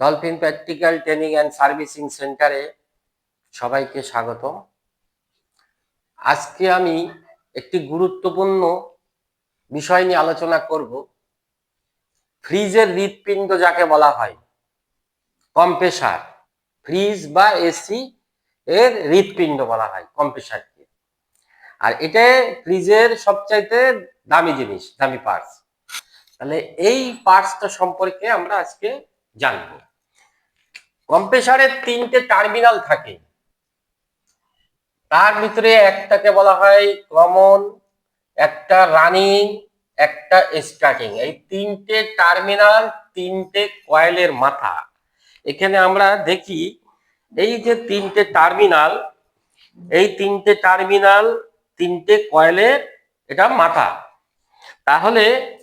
Dolphin practical training and servicing সেন্টারে সবাইকে স্বাগত। আজকে আমি একটি গুরুত্বপূর্ণ বিষয় নিয়ে আলোচনা করব। ফ্রিজের হৃৎপিণ্ড যাকে বলা হয়, কম্প্রেসার। ফ্রিজ বা এসি এর হৃৎপিণ্ড বলা হয়, কম্প্রেসারকে। আর এটা ফ্রিজের সবচাইতে দামি জিনিস, দামি পার্টস তাহলে এই পার্টসটা সম্পর্কে আমরা আজকে জানব। কম্প্রেসারের তিনটে টার্মিনাল থাকে। তার ভিতরে একটাকে বলা হয় কমন, একটা রানিং, একটা স্টার্টিং। এই তিনটে টার্মিনাল, তিনটে কয়েলের মাথা। এখানে আমরা দেখি, এই যে তিনটে টার্মিনাল, এই তিনটে টার্মিনাল, তিনটে কয়েলের এটা মাথা। তাহলে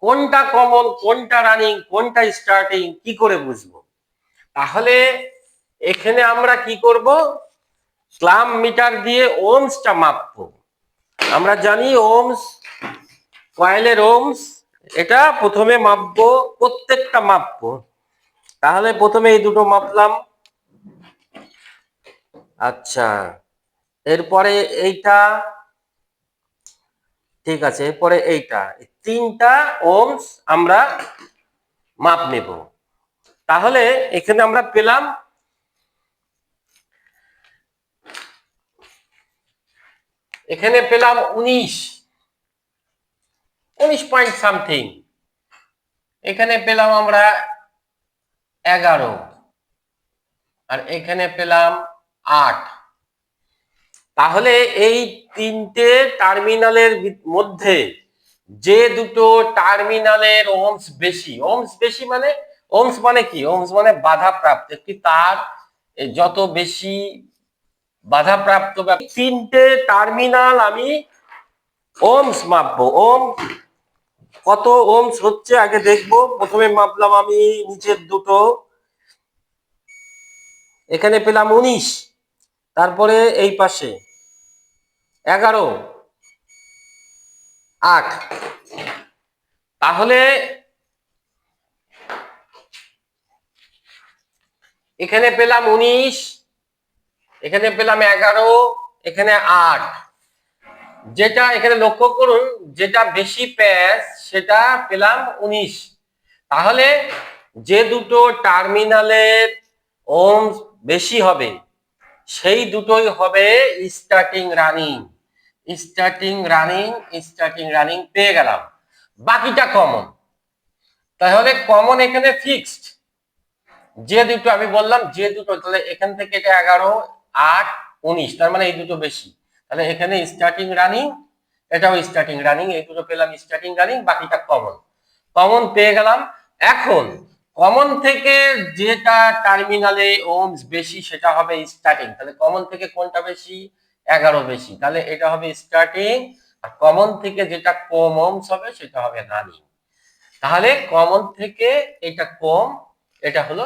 কোনটা কমন, কোনটা রানিং, কোনটা স্টার্টিং, কি করে বুঝব? তাহলে এখানে আমরা কি করব? স্লাম মিটার দিয়ে ওমসটা মাপবো। আমরা জানি ওমস, কয়েলের ওমস, এটা প্রথমে মাপবো, প্রত্যেকটা মাপবো। তাহলে প্রথমে এই দুটো মাপলাম। আচ্ছা এরপরে এইটা, ঠিক আছে, এরপরে এইটা। তিনটা ওমস আমরা মাপ নেব। তাহলে এখানে আমরা পেলাম এখানে পেলাম উনিশ। উনিশ পয়েন্ট সামথিং এখানে পেলাম আমরা এগারো। আর এখানে পেলাম আট। তাহলে এই তিনটে টার্মিনালের মধ্যে যে দুটো টার্মিনালের ওমস বেশি। ওমস বেশি মানে ওমস মানে কি? ওমস মানে বাধাপ্রাপ্ত। একটি তার যত বেশি বাধাপ্রাপ্ত তিনটে টার্মিনাল আমি ওমস মাপবো। ওম কত ওমস হচ্ছে আগে দেখব। প্রথমে মাপলাম আমি নিচের দুটো। এখানে পেলাম উনিশ। তারপরে এই পাশে। এগারো। আট। তাহলে এখানে পেলাম উনিশ, এখানে পেলাম এগারো, এখানে আট। যেটা এখানে লক্ষ্য করুন, যেটা বেশি প্যাচ, সেটা পেলাম উনিশ। তাহলে যে দুটো টার্মিনালের ওম বেশি হবে, সেই দুটোই হবে starting running starting running starting running পেয়ে গেলাম। বাকিটা কমন তাহলে কমন এখানে ফিক্সড যে দুটো আমি বললাম, যে দুটো, তাহলে এখান থেকে এটা এগারো, আট, উনিশ, তার মানে এই দুটো বেশি। তাহলে এখানে স্টার্টিং রানিং এটাও স্টার্টিং রানিং এই দুটো পেলাম স্টার্টিং রানিং বাকিটা কমন কমন পেয়ে গেলাম। এখন কমন থেকে যেটা টার্মিনালে ওমস বেশি, সেটা হবে স্টার্টিং তাহলে কমন থেকে কোনটা বেশি? এগারো বেশি। তাহলে এটা হবে স্টার্টিং আর কমন থেকে যেটা কম ওমস হবে, সেটা হবে রানিং তাহলে কমন থেকে এটা কম, এটা হলো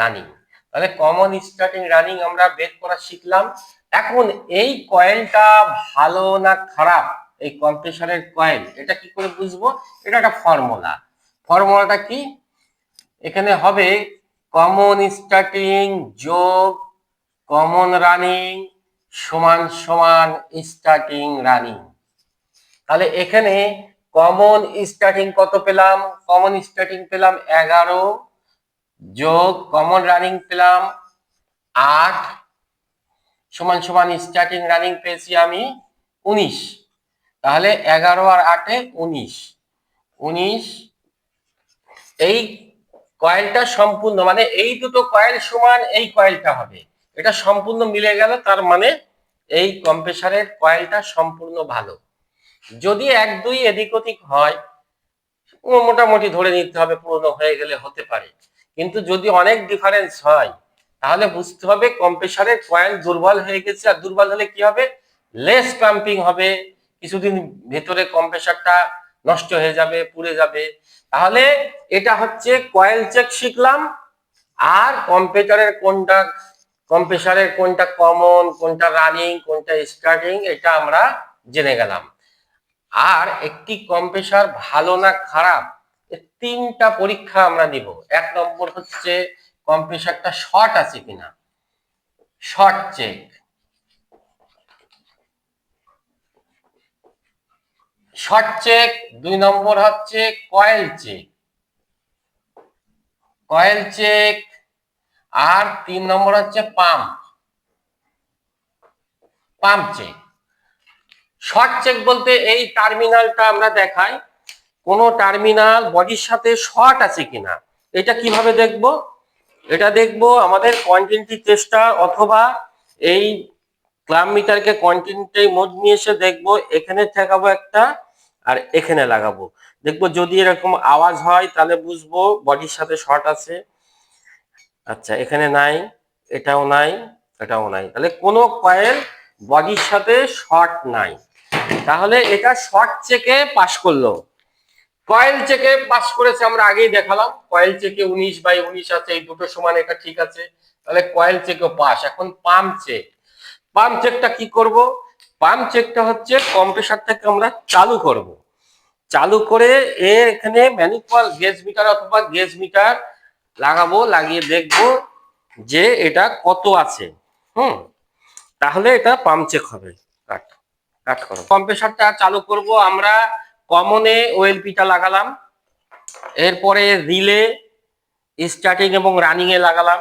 রানিং তাহলে কমন স্টার্টিং রানিং আমরা বের করা শিখলাম। এখন এই কয়েলটা ভালো না খারাপ? এই কম্প্রেসারের কয়েল এটা কি করে বুঝব? এটা একটা ফর্মুলা ফর্মুলাটা কি? এখানে হবে কমন স্টার্টিং যোগ কমন রানিং সমান সমান স্টার্টিং রানিং তাহলে এখানে কমন স্টার্টিং কত পেলাম? কমন স্টার্টিং পেলাম এগারো। যোগ কমন রানিং পেলাম আট, সমান সমান স্টার্টিং রানিং পেয়েছি আমি উনিশ। তাহলে এগারো আর আটে উনিশ। উনিশ, এই কয়েলটা সম্পূর্ণ মানে এই দুটো কয়েল সমান এই কয়েলটা হবে। এটা সম্পূর্ণ মিলে গেল, তার মানে এই কম্প্রেসারের কয়েলটা সম্পূর্ণ ভালো। যদি এক, দুই এদিক ওদিক হয় মোটামুটি ধরে নিতে হবে, পুরনো হয়ে গেলে হতে পারে। কিন্তু যদি অনেক ডিফারেন্স হয়, তাহলে বুঝতে হবে কম্প্রেসারের কয়েল দুর্বল হয়ে গেছে। আর দুর্বল হলে কি হবে? লেস পাম্পিং হবে। কিছুদিন ভেতরে কম্প্রেসারটা নষ্ট হয়ে যাবে, পুড়ে যাবে। তাহলে এটা হচ্ছে কয়েল চেক শিখলাম। আর কম্পিউটারের কোনটা কম্প্রেসারের কোনটা কমন কোনটা রানিং কোনটা স্টার্টিং এটা আমরা জেনে গেলাম। আর একটি কম্প্রেসার ভালো না খারাপ তিনটা পরীক্ষা আমরা নিব। এক নম্বর হচ্ছে কম্প্রেসারটা শর্ট আছে কিনা? Short check. Short check. দুই নম্বর হচ্ছে, কয়েল চেক। Coil check. আর তিন নম্বর হচ্ছে, pump. Pump check. Short check বলতে এই টার্মিনালটা আমরা দেখাই। কোন টার্মিনাল বডির সাথে শর্ট আছে কিনা, এটা কীভাবে দেখব? এটা দেখব আমাদের কন্টিনিউটি টেস্টার অথবা এই ক্লাম মিটারকে কন্টিনিউটি মোড নিয়ে এসে দেখব, এখানে ঠেকাবো একটা আর এখানে লাগাবো। দেখব যদি এরকম আওয়াজ হয় তাহলে বুঝব বডির সাথে শর্ট আছে। আচ্ছা এখানে নাই, এটাও নাই এটাও নাই। তাহলে কোনো কয়েল বডির সাথে শর্ট নাই। তাহলে এটা শর্ট চেকে পাস করল। কয়েল চেকে পাস করেছে, আমরা আগেই দেখালাম। কয়েল চেকে উনিশ বাই উনিশ আছে, এই দুটো সমান এটা ঠিক আছে। তাহলে কয়েল চেকেও পাস। এখন পাম্প চেক। পাম্প চেকটা কি করব? পাম্প চেকটা হচ্ছে কম্প্রেসারটাকে আমরা চালু করব। চালু করে এখানে ম্যানিফল গেজ মিটার অথবা গেজ মিটার লাগাবো, লাগিয়ে দেখব যে এটা কত আছে। হুম? তাহলে এটা পাম্প চেক হবে। কাট কাট করো কম্প্রেসারটা চালু করব আমরা। কমনে ওএলপিটা লাগালাম। এরপরে রিলে স্টার্টিং এবং রানিং এ লাগালাম।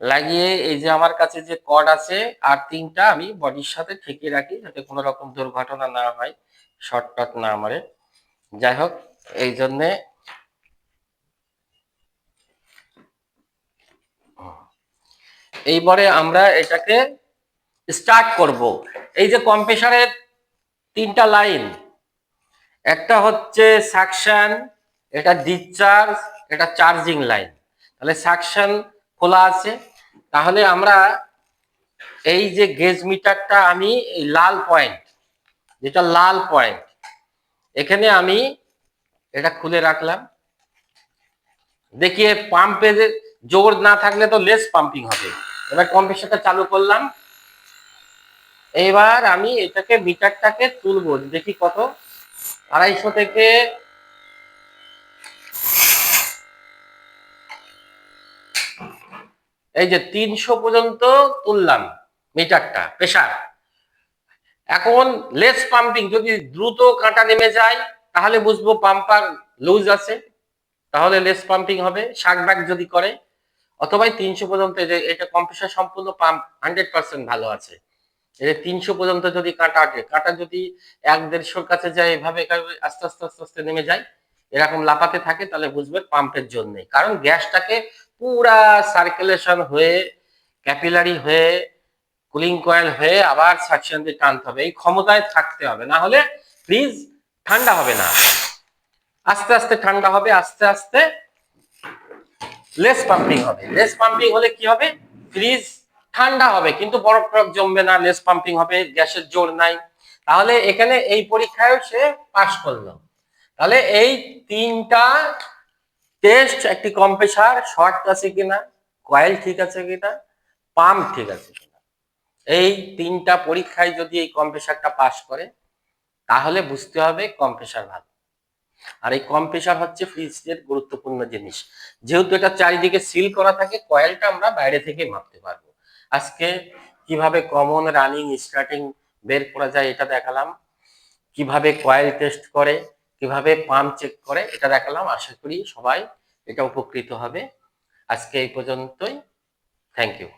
লাগিয়ে এই যে আমার কাছে যে কর্ড আছে, আর তিনটা আমি বডির সাথে ঠেকিয়ে রাখি যাতে কোনো রকম দুর্ঘটনা না হয় শর্টকাট না আমারে যাই হোক, এই জন্যে এইবারে আমরা এটাকে স্টার্ট করব। এই যে কম্প্রেসারের তিনটা লাইন একটা হচ্ছে সাকশন এটা ডিসচার্জ এটা চার্জিং লাইন তাহলে সাকশন খোলা আছে। তাহলে আমরা এই যে গেজ মিটারটা আমি এই লাল পয়েন্ট যেটা লাল পয়েন্ট এখানে আমি এটা খুলে রাখলাম। দেখিয়ে পাম্পে জোর না থাকলে তো লেস পাম্পিং হবে। এবার কম্প্রেসারটা চালু করলাম। এবার আমি এটাকে মিটারটাকে তুলবো। দেখি কত। আড়াইশো থেকে এই যে তিনশো পর্যন্ত তুললাম মিটারটা প্রেশার এখন লেস পাম্পিং যদি দ্রুত কাঁটা নেমে যায়, তাহলে বুঝব পাম্পার লুজ আছে, তাহলে লেস পাম্পিং হবে, শাক ব্যাক যদি করে, অথবা তিনশো পর্যন্ত এটা কম্প্রেসার সম্পূর্ণ পাম্প হান্ড্রেড পার্সেন্ট ভালো আছে। এটা তিনশো পর্যন্ত যদি কাঁটা আটে কাঁটা যদি এক দেড়শোর কাছে যায়, এভাবে আস্তে আস্তে আস্তে আস্তে নেমে যায়, এরকম লাপাতে থাকে, তাহলে বুঝবে পাম্পের জন্য কারণ গ্যাসটাকে পুরা সার্কুলেশন হয়ে ক্যাপিলারি হয়ে কুলিং কয়েল হয়ে আবার সাকশন দিয়ে টানতে হবে। এই ক্ষমতায় থাকতে হবে, না হলে ফ্রিজ ঠান্ডা হবে না। আস্তে আস্তে ঠান্ডা হবে, আস্তে আস্তে লেস পাম্পিং হবে। লেস পাম্পিং হলে কি হবে? ফ্রিজ ঠান্ডা হবে, কিন্তু বরফ টরফ জমবে না, লেস পাম্পিং হবে, গ্যাসের জোর নাই। তাহলে এখানে এই পরীক্ষায় সে পাশ করল। তাহলে এই তিনটা টেস্ট একটি কম্প্রেসার শর্ট আছে কিনা কয়েল ঠিক আছে কিনা পাম্প ঠিক আছে কিনা। এই তিনটা পরীক্ষায় যদি এই কম্প্রেসারটা পাশ করে, তাহলে বুঝতে হবে কম্প্রেসার ভালো। আর এই কম্প্রেসার হচ্ছে ফ্রিজের গুরুত্বপূর্ণ জিনিস। যেহেতু এটা চারিদিকে সিল করা থাকে কয়েলটা আমরা বাইরে থেকে মাপতে পারব। আজকে কীভাবে কমন রানিং স্টার্টিং বের করা যায় এটা দেখালাম, কীভাবে কয়েল টেস্ট করে, কীভাবে পাম্প চেক করে, এটা দেখালাম, আশা করি সবাই এটা উপকৃত হবে। আজকে এই পর্যন্তই থ্যাংক ইউ